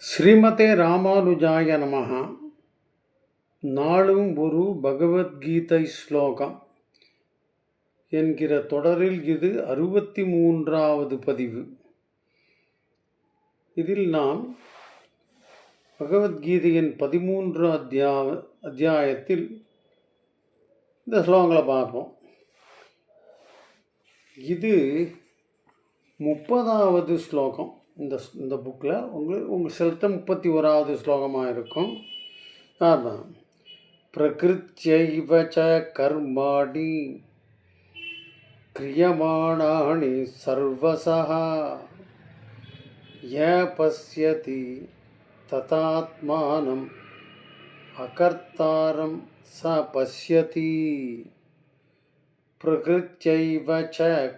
ஸ்ரீமதே ராமானுஜாய நமகா நாளும் ஒரு பகவத்கீதை ஸ்லோகம் என்கிற தொடரில் இது அறுபத்தி மூன்றாவது பதிவு. இதில் நாம் பகவத்கீதையின் பதிமூன்று அத்தியா அத்தியாயத்தில் இந்த ஸ்லோகங்களை பார்ப்போம். இது முப்பதாவது ஸ்லோகம். இந்த இந்த புக்கில் உங்களுக்கு உங்கள் செலுத்த முப்பத்தி ஓராவது ஸ்லோகமாக இருக்கும். அதான் பிரகிருத்யைவ ச கர்மாணி கிரியமாணாணி சர்வசா ய பசியதி ததாத்மானம் அகர்த்தாரம் ச பசியதி பிரகிருத்யைவ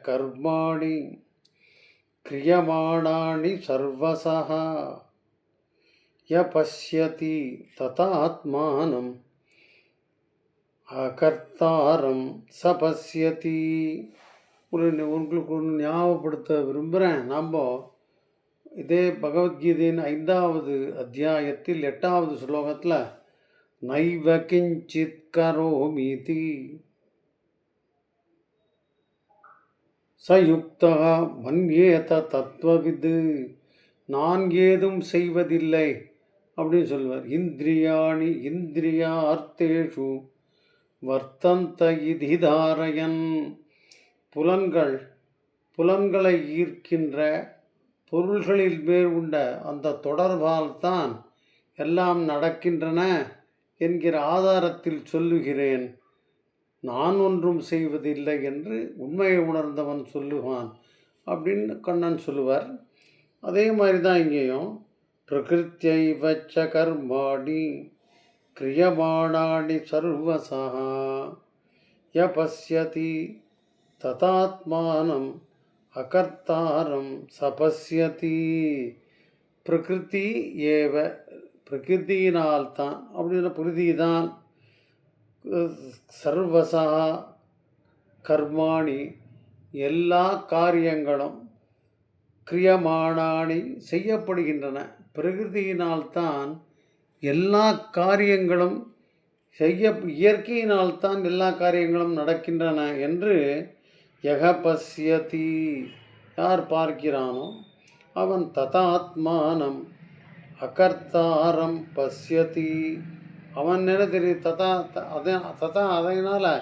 கர்மாணி क्रियमाणानि सर्वशः य पश्यति तथात्मानम् அகர்த்தாரம் ச பசியதி ஒரு உங்களுக்கு ஒன்று ஞாபகப்படுத்த விரும்புகிறேன் நாம் இதே பகவத்கீதையின் ஐந்தாவது அத்தியாயத்தில் எட்டாவது ஸ்லோகத்தில் நைவ கிஞ்சித் கரோமீதி சயுக்தா மன்யேத தத்துவவிது நான் ஏதும் செய்வதில்லை அப்படின்னு சொல்லுவார். இந்திரியாணி இந்திரியா அர்த்தேஷு வர்த்தந்த இதிதாரயன். புலன்கள் புலன்களை ஈர்க்கின்ற பொருள்களில் மேல் உண்ட அந்த தொடர்பால் தான் எல்லாம் நடக்கின்றன என்கிற ஆதாரத்தில் சொல்லுகிறேன். நான் ஒன்றும் செய்வதில்லை என்று உண்மையை உணர்ந்தவன் சொல்லுவான் அப்படின்னு கண்ணன் சொல்லுவார். அதே மாதிரி தான் இங்கேயும். பிரகிருத்தியை வச்ச கர்மாணி கிரியமாணாணி சர்வசா ய பசியதி ததாத்மானம் அகர்த்தாரம் சபஸ்யதி. பிரகிருதி ஏவ பிரகிருதியினால்தான் அப்படின்ற பிரகிருதி தான் சர்வசா கர்மாணி எல்லா காரியங்களும் கிரியமானாணி செய்யப்படுகின்றன. பிரகிருதியினால்தான் எல்லா காரியங்களும் செய்ய இயற்கையினால்தான் எல்லா காரியங்களும் நடக்கின்றன என்று யக பசியதி யார் பார்க்கிறானோ அவன் ததாத்மானம் அகர்த்தாரம் பசியதி அவன் என்ன தெரியும் ததா அதை ததா அதனால்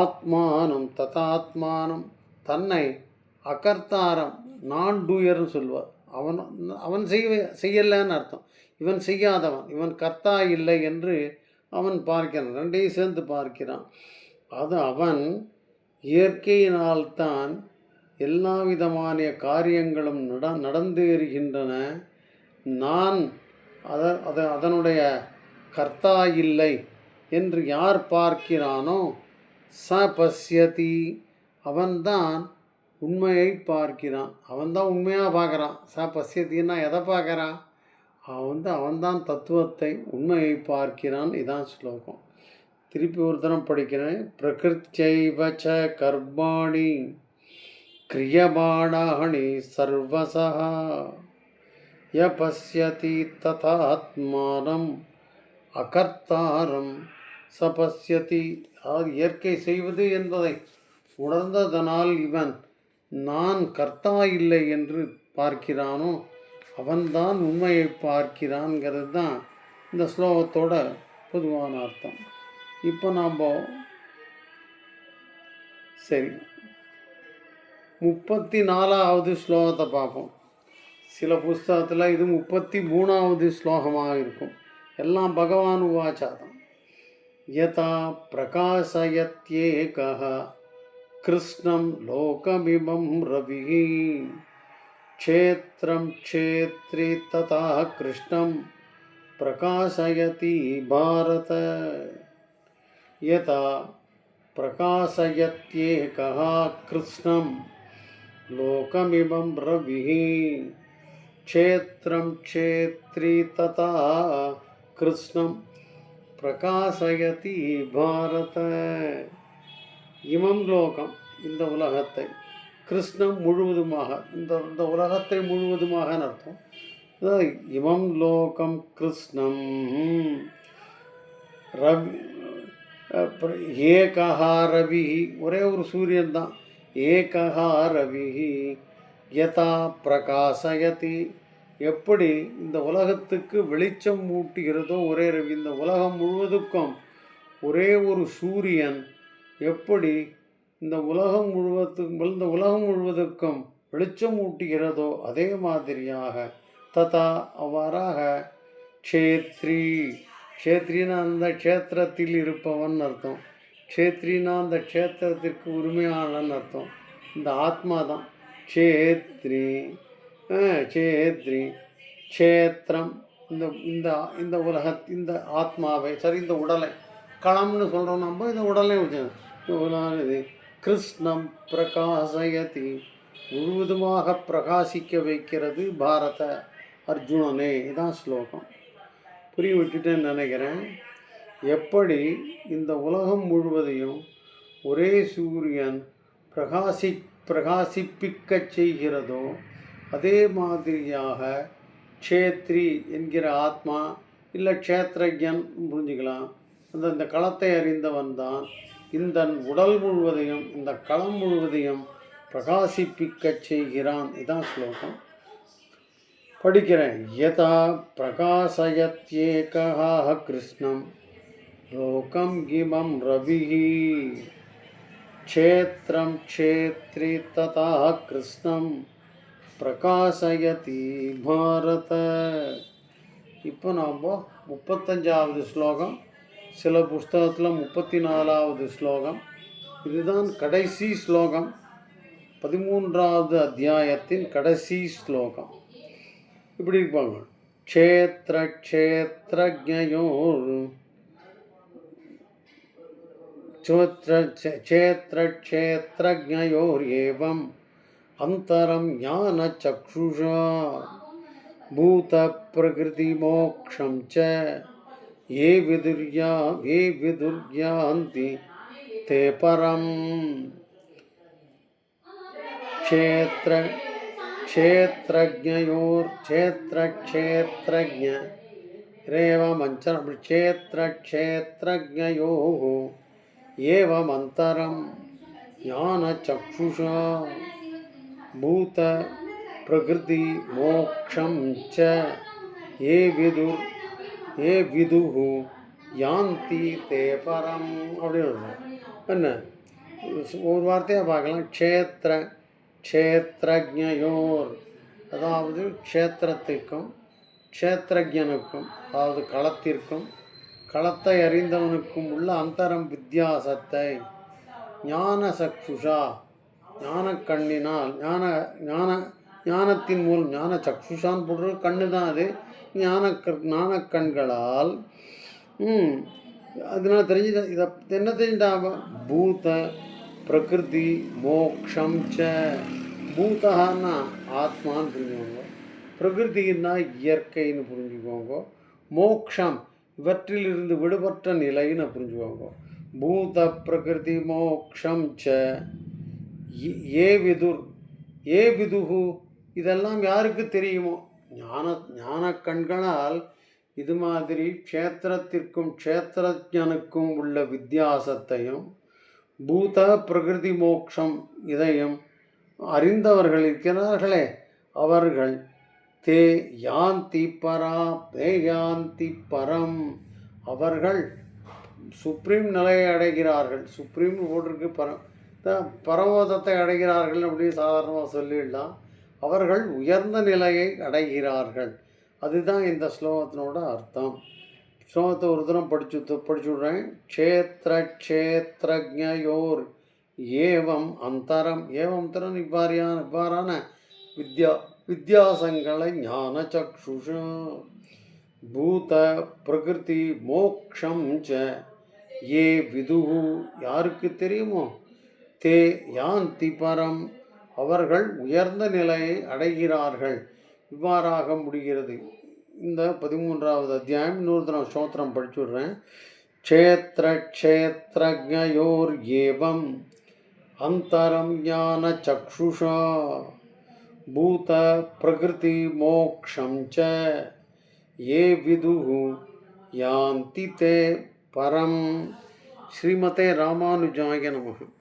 ஆத்மானம் ததாத்மானம் தன்னை அகர்த்தாரம் நான் டூயர்னு சொல்லுவார். அவன் அவன் செய்ய செய்யலைன்னு அர்த்தம். இவன் செய்யாதவன் இவன் கர்த்தா இல்லை என்று அவன் பார்க்கிறான். ரெண்டையும் சேர்ந்து பார்க்கிறான். அது அவன் இயற்கையினால்தான் எல்லா விதமான காரியங்களும் நட நடந்தேறுகின்றன. நான் அத அத அதனுடைய கர்த்தா இல்லை என்று யார் பார்க்கிறானோ ச பசியதி அவன்தான் உண்மையை பார்க்கிறான். அவன்தான் உண்மையாக பார்க்குறான். ச பசியத்தின்னா எதை பார்க்குறான்? அவன் வந்து அவன்தான் தத்துவத்தை உண்மையை பார்க்கிறான். இதான் ஸ்லோகம். திருப்பி ஒரு தரம் படிக்கிறேன். பிரகிருத்தியைவ ச கர்மாணி கிரியமாணாணி சர்வசா ய பசியதி ததாத்மானம் அகர்த்தாரம் சபஸ்யதி. அதாவது இயற்கை செய்வது என்பதை உணர்ந்ததனால் இவன் நான் கர்த்தா இல்லை என்று பார்க்கிறானோ? அவன்தான் உண்மையை பார்க்கிறான்ங்கிறது தான் இந்த ஸ்லோகத்தோட பொதுவான அர்த்தம். இப்போ நாம் சரி முப்பத்தி நாலாவது ஸ்லோகத்தை பார்ப்போம். சில புஸ்தகத்தில் இது முப்பத்தி மூணாவது ஸ்லோகமாக இருக்கும். எல்லாம் பகவான் உவாச்சாதான் யதா பிரகாசயத்யேகः கிருஷ்ணம் லோகமிமம் ரவி க்ஷேத்திரம் க்ஷேத்ரி ததா கிருஷ்ணம் பிரகாசயதி பாரத. யதா பிரகாசயத்யேகः கிருஷ்ணம் லோகமிமம் ரவி க்ஷேத்திரம் க்ஷேத்ரி ததா கிருஷ்ணம் பிரகாசயதி பாரத இமம் லோகம் இந்த உலகத்தை கிருஷ்ணம் முழுவதுமாக இந்த இந்த உலகத்தை முழுவதுமாக அர்த்தம்? இமம் லோகம் கிருஷ்ணம். ரவி அப்புறம் ஏகஹா ரவி ஒரே ஒரு சூரியன் தான். ஏகஹா ரவி யதா பிரகாசயதி. எப்படி இந்த உலகத்துக்கு வெளிச்சம் ஊட்டுகிறதோ ஒரே ரவி இந்த உலகம் முழுவதுக்கும் ஒரே ஒரு சூரியன் எப்படி இந்த உலகம் முழுவதுக்கும் இந்த உலகம் முழுவதுக்கும் வெளிச்சம் ஊட்டுகிறதோ அதே மாதிரியாக ததா அவ்வாறாக க்ஷேத்ரி. க்ஷேத்ரினா அந்த க்ஷேத்திரத்தில் இருப்பவன் அர்த்தம். க்ஷேத்ரினா அந்த க்ஷேத்திரத்திற்கு உரிமையாளன் அர்த்தம். இந்த ஆத்மா தான். க்ஷேத்ரி. சேத்ரி க்ஷேத்திரம். இந்த இந்த இந்த உலக இந்த ஆத்மாவை சரி இந்த உடலை களம்னு சொல்கிறோம் நம்ம இந்த உடலை வச்சு. இது கிருஷ்ணம் பிரகாசயதி முழுவதுமாக பிரகாசிக்க வைக்கிறது பாரத அர்ஜுனனே. இதான் ஸ்லோகம். புரிய விட்டுட்டேன்னு நினைக்கிறேன். எப்படி இந்த உலகம் முழுவதையும் ஒரே சூரியன் பிரகாசி பிரகாசிப்பிக்கச் செய்கிறதோ அதே மாதிரியாக க்ஷேத்ரி என்கிற ஆத்மா இல்லை க்ஷேத்ரஜன் புரிஞ்சுக்கலாம். அந்த இந்த களத்தை அறிந்தவன் தான் இந்த உடல் முழுவதையும் இந்த களம் முழுவதையும் பிரகாசிப்பிக்க செய்கிறான். இதான் ஸ்லோகம். படிக்கிறேன். யதா பிரகாசயத்யேகா கிருஷ்ணம். லோகம் கிமம் ரவிஹி. க்ஷேத்திரம் க்ஷேத்ரி ததா கிருஷ்ணம். பிரகாசயதி பாரத. இப்போ நாம் முப்பத்தஞ்சாவது ஸ்லோகம் சில புஸ்தகத்தில் முப்பத்தி நாலாவது ஸ்லோகம். இதுதான் கடைசி ஸ்லோகம் பதிமூன்றாவது அத்தியாயத்தின் கடைசி ஸ்லோகம். இப்படி இருப்பாங்க. க்ஷேத்திர க்ஷேத்திரஜயோர் க்ஷேத்திர க்ஷேத்திரஜயோர் ஏவம். अन्तरं ज्ञानचक्षुषा भूतप्रकृतिमोक्षं च ये विदुर्या ये विदुर्यान्ति ते परम् क्षेत्र क्षेत्रज्ञयोर् क्षेत्रक्षेत्रज्ञ रेवमञ्चनं क्षेत्रक्षेत्रज्ञयोः एवमन्तरं பூத பிரகிருதி மோக்ஷம் ச ஏ விது ஏ விதுகு யாந்தி தே பரம் அப்படின்னு என்ன? ஒரு வார்த்தையாக பார்க்கலாம். க்ஷேத்திர க்ஷேத்திரஜோர் அதாவது க்ஷேத்திரத்திற்கும் க்ஷேத்திரஜனுக்கும் அதாவது களத்திற்கும் களத்தை அறிந்தவனுக்கும் உள்ள அந்தரம் வித்தியாசத்தை ஞான சக்ஷுஷா ஞான கண்ணினால் ஞான ஞான ஞானத்தின் மூலம் ஞான சக்ஷுஷான் போடுற கண்ணு தான் அது. ஞான ஞான கண்களால் அதனால் தெரிஞ்சு இதை என்ன தெரிஞ்சிட்டாங்க பூத பிரகிருதி மோக்ஷம் ச பூதகான்னா ஆத்மான்னு புரிஞ்சுக்கோங்க. பிரகிருதினா இயற்கைன்னு புரிஞ்சுக்கோங்க. மோக்ஷம் இவற்றிலிருந்து விடுபட்ட நிலைன்னு புரிஞ்சுக்கோங்க. பூத பிரகிருதி மோக்ஷம் ச ஏ விதுர் ஏ விதுகு இதெல்லாம் யாருக்கு தெரியுமோ? ஞான ஞான கண்களால் இது மாதிரி க்ஷேத்திரத்திற்கும் க்ஷேத்திரஜனுக்கும் உள்ள வித்தியாசத்தையும் பூத பிரகிருதி மோக்ஷம் இதையும் அறிந்தவர்கள் இருக்கிறார்களே அவர்கள் தே யாந்தி பரா தே யாந்தி பரம். அவர்கள் சுப்ரீம் நிலையை அடைகிறார்கள். சுப்ரீம் போட்டிருக்கு பரம். பரமோதத்தை அடைகிறார்கள் அப்படின்னு சாதாரணமாக சொல்லிடலாம். அவர்கள் உயர்ந்த நிலையை அடைகிறார்கள். அதுதான் இந்த ஸ்லோகத்தினோட அர்த்தம். ஸ்லோகத்தை ஒரு தரம் படிச்சு படிச்சு விடுறேன். க்ஷேத்திர க்ஷேத்ரஜோர் ஏவம் அந்தரம். ஏவம் திறன் இவ்வாறியான இவ்வாறான வித்யா வித்தியாசங்களை ஞான சக்ஷுஷ பூத பிரகிருதி மோக்ஷம் ச ஏ விதுகு யாருக்கு தெரியுமோ? தே யாந்தி பரம் அவர்கள் உயர்ந்த நிலையை அடைகிறார்கள். இவ்வாறாக முடிகிறது. இந்த பதிமூன்றாவது அத்தியாயம் இன்னொரு தரம் ஸ்தோத்திரம் படிச்சு விட்றேன் க்ஷேத்திர ஏவம் அந்தரம் ஞான சக்ஷுஷா பூத பிரகிருதி மோக்ஷம் ச. ஏ விது யாந்தி தே பரம். ஸ்ரீமதே ராமானுஜாய நமகம்